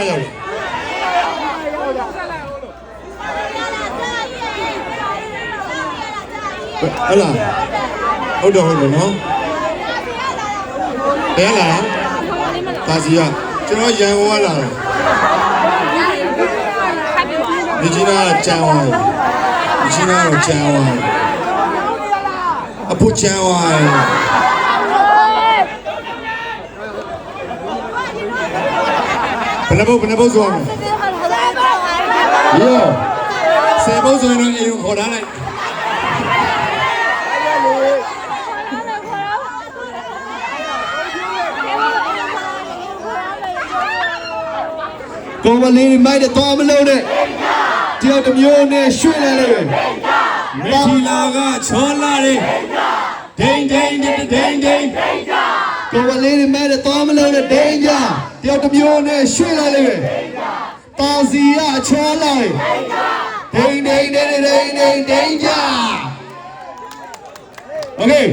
မှာရောက်လဲဟုတ်လားဟုတ်တော့ဟုတ်တယ်နော်ဘယ်လာလားပါစီရကျွန်တော်ရန်ကုန်ကလာတာမြကြီးနာကကြံဝါမြကြီးနာကကြံဝါအဖိုးကြံဝါ ဘယ်နှဘုတ်ဘယ်နှဘုတ်ဆိုအောင်ရောဆယ်ဘုတ်ဆိုရင်တော့အိမ်ကိုခေါ်ထားလိုက်ကောမလေးမိုက်တဲ့သွားမလုံးနဲ့တယောက်တစ်မျိုးနဲ့ရွှေ့လိုက်လိုက်မက်ထီလာကချောလာတယ်ဒိန်ဒိန်ဒိန်ဒိန်ဒိန် ကိုဝလေးတွေမဲ့တဲ့သွားမလို့နဲ့ဒိန်ကြတယောက်တစ်မျိုးနဲ့ရွှေ့လိုက်လိမ့်မယ်တာစီရချောလိုက်ဒိန်ဒိန်ဒိန်ဒိန်ဒိန်ဒိန်ကြ Okay